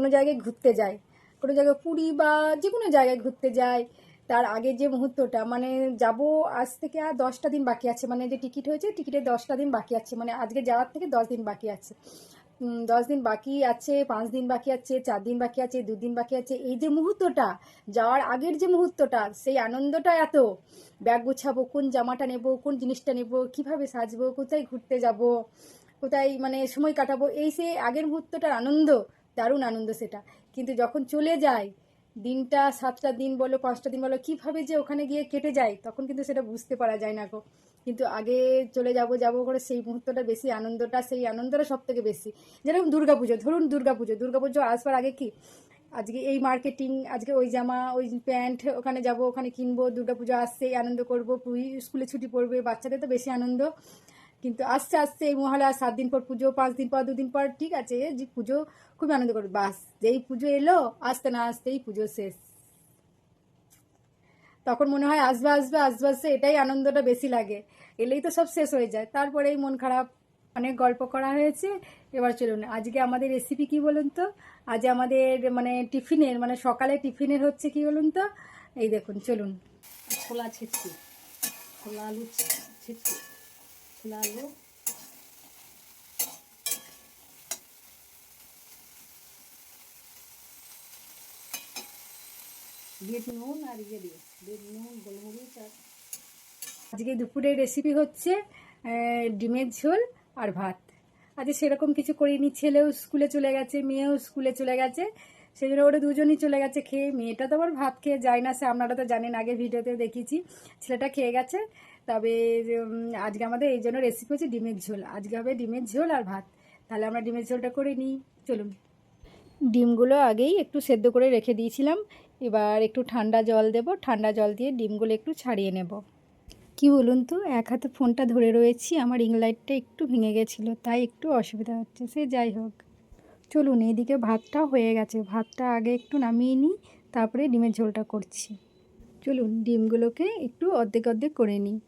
কোনো জায়গায় ঘুরতে যায়, কোনো জায়গায় পুরী বা যে কোনো জায়গায় ঘুরতে যায়, তার আগে যে মুহূর্তটা মানে যাব আজ থেকে আর দশটা দিন বাকি আছে মানে যে টিকিট হয়েছে টিকিটের দশটা দিন বাকি আছে মানে আজকে যাওয়ার থেকে দশ দিন বাকি আছে। দশ দিন বাকি আছে, পাঁচ দিন বাকি আছে, চার দিন বাকি আছে দুদিন বাকি আছে, এই যে মুহূর্তটা, যাওয়ার আগের যে মুহূর্তটা, সেই আনন্দটা এত। ব্যাগ গুছাবো, কোন জামাটা নেব, কোন জিনিসটা নেব, কীভাবে সাজবো, কোথায় ঘুরতে যাব, কোথায় মানে সময় কাটাবো, এই সে আগের মুহূর্তটার আনন্দ দারুণ আনন্দ সেটা। কিন্তু যখন চলে যায়, দিনটা সাতটা দিন বলো, পাঁচটা দিন বলো, কীভাবে যে ওখানে গিয়ে কেটে যায়, তখন কিন্তু সেটা বুঝতে পারা যায় না গো। কিন্তু আগে চলে যাব যাব করে সেই মুহূর্তটা বেশি, আনন্দটা, সেই আনন্দটা সব থেকে বেশি। যেরকম দুর্গাপুজো, ধরুন দুর্গাপুজো। দুর্গাপুজো আসবার আগে কি, আজকে এই মার্কেটিং আজকে ওই জামা, ওই প্যান্ট, ওখানে যাব, ওখানে কিনবো, দুর্গাপুজো আসছে আনন্দ করব স্কুলে ছুটি পড়বে, বাচ্চাদের তো বেশি আনন্দ। কিন্তু আস্তে আস্তে এই মহালয়া সাত দিন পর পুজো, পাঁচ দিন পর, দুদিন পর, ঠিক আছে, যে পুজো খুবই আনন্দ করবে। বাস, যেই পুজো এলো, আসতে না আসতেই পুজো শেষ। তখন মনে হয় আসবে আসবে আসবে আসবে, এটাই আনন্দটা বেশি লাগে। এলেই তো সব শেষ হয়ে যায়। তারপরেই মন খারাপ, অনেক গল্প করা হয়েছে। এবার চলুন, আজকে আমাদের রেসিপি কি বলুন তো? আজ আমাদের মানে টিফিনের মানে সকালে টিফিনের হচ্ছে কি বলুন তো? এই দেখুন, চলুন। ছোলা ছেঁচকি ছোলা আলু ছেঁচকি নুন আর ইয়ে দিয়ে গোলমরিচ আজকে দুপুরের রেসিপি হচ্ছে ডিমের ঝোল আর ভাত। আজকে সেরকম কিছু করিনি, ছেলেও স্কুলে চলে গেছে, মেয়েও স্কুলে চলে গেছে। সেই জন্য ওরা দুজনই চলে গেছে খেয়ে। মেয়েটা তো আবার ভাত খেয়ে যায় না, সে আপনারা তো জানেন, আগে ভিডিওতে দেখিয়েছি। ছেলেটা খেয়ে গেছে। তবে আজকে আমাদের এই জন্য রেসিপি হচ্ছে ডিমের ঝোল। আজকে হবে ডিমের ঝোল আর ভাত। তাহলে আমরা ডিমের ঝোলটা করে নিই। চলুন। ডিমগুলো আগেই একটু সেদ্ধ করে রেখে দিয়েছিলাম। এবার একটু ঠান্ডা জল দেব। ঠান্ডা জল দিয়ে ডিমগুলো একটু ছাড়িয়ে নেব। কি বলুন তো, এক হাতে ফোনটা ধরে রয়েছি। আমার রিং লাইটটা একটু ভেঙে গেছিল, তাই একটু অসুবিধা হচ্ছে। সে যাই হোক। চলুন, এদিকে ভাতটা হয়ে গেছে। ভাতটা আগে একটু নামিয়ে নিই, তারপরে ডিমের ঝোলটা করছি। চলুন, ডিমগুলোকে একটু অর্ধেক অর্ধেক করে নিই।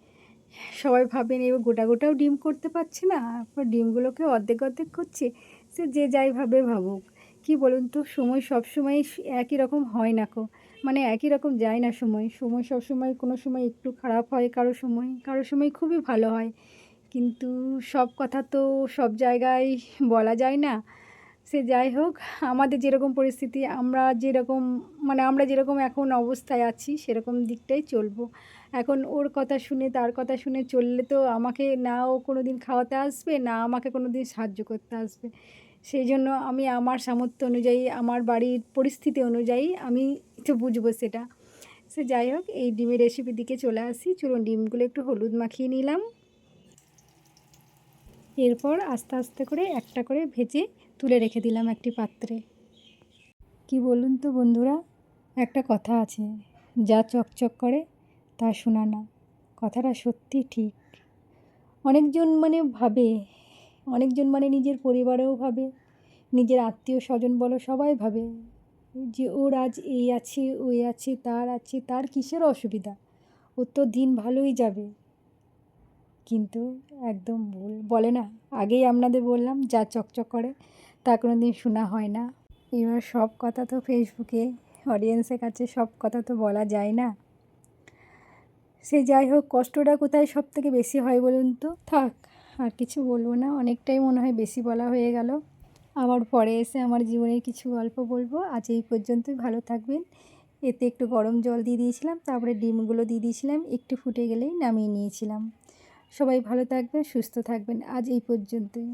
সবাই ভাবেন এবার গোটা গোটাও ডিম করতে পারছে না আবার ডিমগুলোকে অর্ধেক অর্ধেক করছে। সে যে যাই ভাবে ভাবুক। কি বলুন তো, সময় সব সময় একই রকম হয় না কো? মানে একই রকম যায় না সময়। সময় সব সময়, কোনো সময় একটু খারাপ হয় কারও সময় কারও সময় খুবই ভালো হয়। কিন্তু সব কথা তো সব জায়গায় বলা যায় না। সে যাই হোক, আমাদের যেরকম পরিস্থিতি, আমরা যেরকম মানে আমরা যেরকম এখন অবস্থায় আছি, সেরকম দিকটাই চলবো। এখন ওর কথা শুনে, তার কথা শুনে চললে তো আমাকে না ও কোনো দিন খাওয়াতে আসবে, না আমাকে কোনো দিন সাহায্য করতে আসবে। সেই জন্য আমি আমার সামর্থ্য অনুযায়ী, আমার বাড়ির পরিস্থিতি অনুযায়ী আমি তো বুঝব সেটা। সে যাই হোক, এই ডিমের রেসিপির দিকে চলে আসি। চলুন, ডিমগুলো একটু হলুদ মাখিয়ে নিলাম। এরপর আস্তে আস্তে করে একটা করে ভেজে তুলে রেখে দিলাম একটি পাত্রে। কি বলুন তো বন্ধুরা, একটা কথা আছে, যা চকচক করে তা শোনা না, কথাটা সত্যি ঠিক। অনেকজন মানে ভাবে, অনেকজন মানে নিজের পরিবারেও ভাবে, নিজের আত্মীয় স্বজন বলো, সবাই ভাবে যে ওর আজ এই আছে, ওই আছে, তার আছে, তার কিসের অসুবিধা? ওর তো দিন ভালোই যাবে। কিন্তু একদম ভুল। বলে না, আগেই আপনাদের বললাম, যা চকচক করে, তা কোনো দিন শোনা হয় না। এবার সব কথা তো ফেসবুকে অডিয়েন্সের কাছে সব কথা তো বলা যায় না। সে যাই হোক, কষ্টটা কোথায় সব থেকে বেশি হয় বলুন তো? থাক, আর কিছু বলব না, অনেকটাই মনে হয় বেশি বলা হয়ে গেল। আবার পরে এসে আমার জীবনের কিছু গল্প বলব। আজ এই পর্যন্তই, ভালো থাকবেন। এতে একটু গরম জল দিয়ে দিয়েছিলাম, তারপরে ডিমগুলো দিয়ে দিয়েছিলাম, একটু ফুটে গেলেই নামিয়ে নিয়েছিলাম। সবাই ভালো থাকবেন সুস্থ থাকবেন। আজ এই পর্যন্তই।